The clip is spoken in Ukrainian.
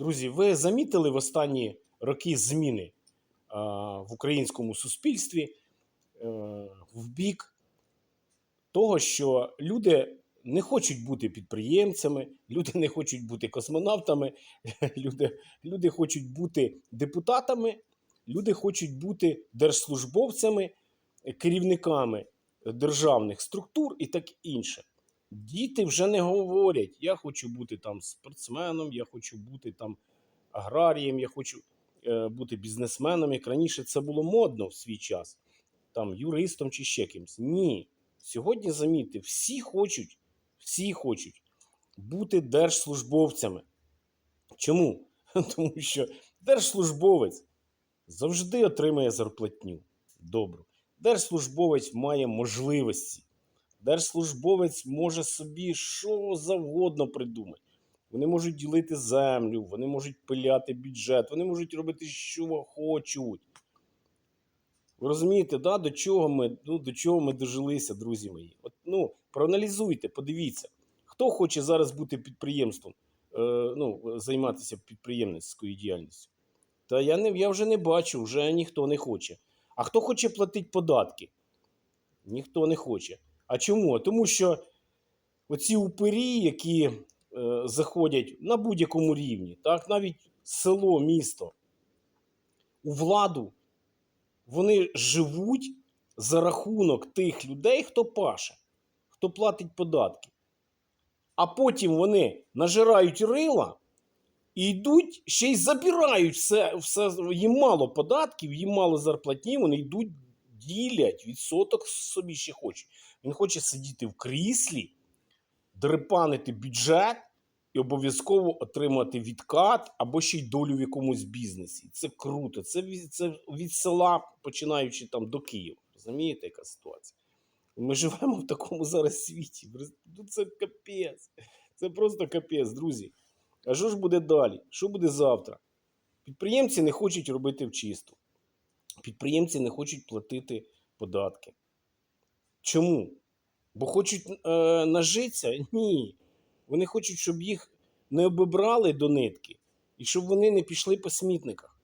Друзі, ви замітили в останні роки зміни а, в українському суспільстві е, в бік того, що люди не хочуть бути підприємцями, люди не хочуть бути космонавтами, люди, люди хочуть бути депутатами, люди хочуть бути держслужбовцями, керівниками державних структур і так інше. Діти вже не говорять, я хочу бути там спортсменом, я хочу бути там аграрієм, я хочу е, бути бізнесменом, як раніше це було модно в свій час, там юристом чи ще кимось. Ні. Сьогодні замітьте, всі хочуть, всі хочуть бути держслужбовцями. Чому? Тому що держслужбовець завжди отримає зарплатню. Добру. Держслужбовець має можливості. Держслужбовець може собі що завгодно придумати. Вони можуть ділити землю, вони можуть пиляти бюджет, вони можуть робити, що хочуть. Ви розумієте, да, до, чого ми, ну, до чого ми дожилися, друзі мої? От, ну, проаналізуйте, подивіться, хто хоче зараз бути підприємством, е, ну, займатися підприємницькою діяльністю. Та я, не, я вже не бачу, вже ніхто не хоче. А хто хоче платити податки? Ніхто не хоче. А чому? Тому що оці упирі, які е, заходять на будь-якому рівні, так, навіть село, місто, у владу, вони живуть за рахунок тих людей, хто паше, хто платить податки. А потім вони нажирають рила і йдуть, ще й забирають все, все. Їм мало податків, їм мало зарплатні, вони йдуть, ділять, відсоток собі ще хочуть. Він хоче сидіти в кріслі, дрепанити бюджет і обов'язково отримати відкат або ще й долю в якомусь бізнесі. Це круто. Це від, це від села, починаючи там до Києва. Розумієте, яка ситуація? Ми живемо в такому зараз світі. Ну, це капець. Це просто капець, друзі. А що ж буде далі? Що буде завтра? Підприємці не хочуть робити вчисту. Підприємці не хочуть платити податки. Чому? Бо хочуть е, нажитися? Ні. Вони хочуть, щоб їх не обібрали до нитки і щоб вони не пішли по смітниках.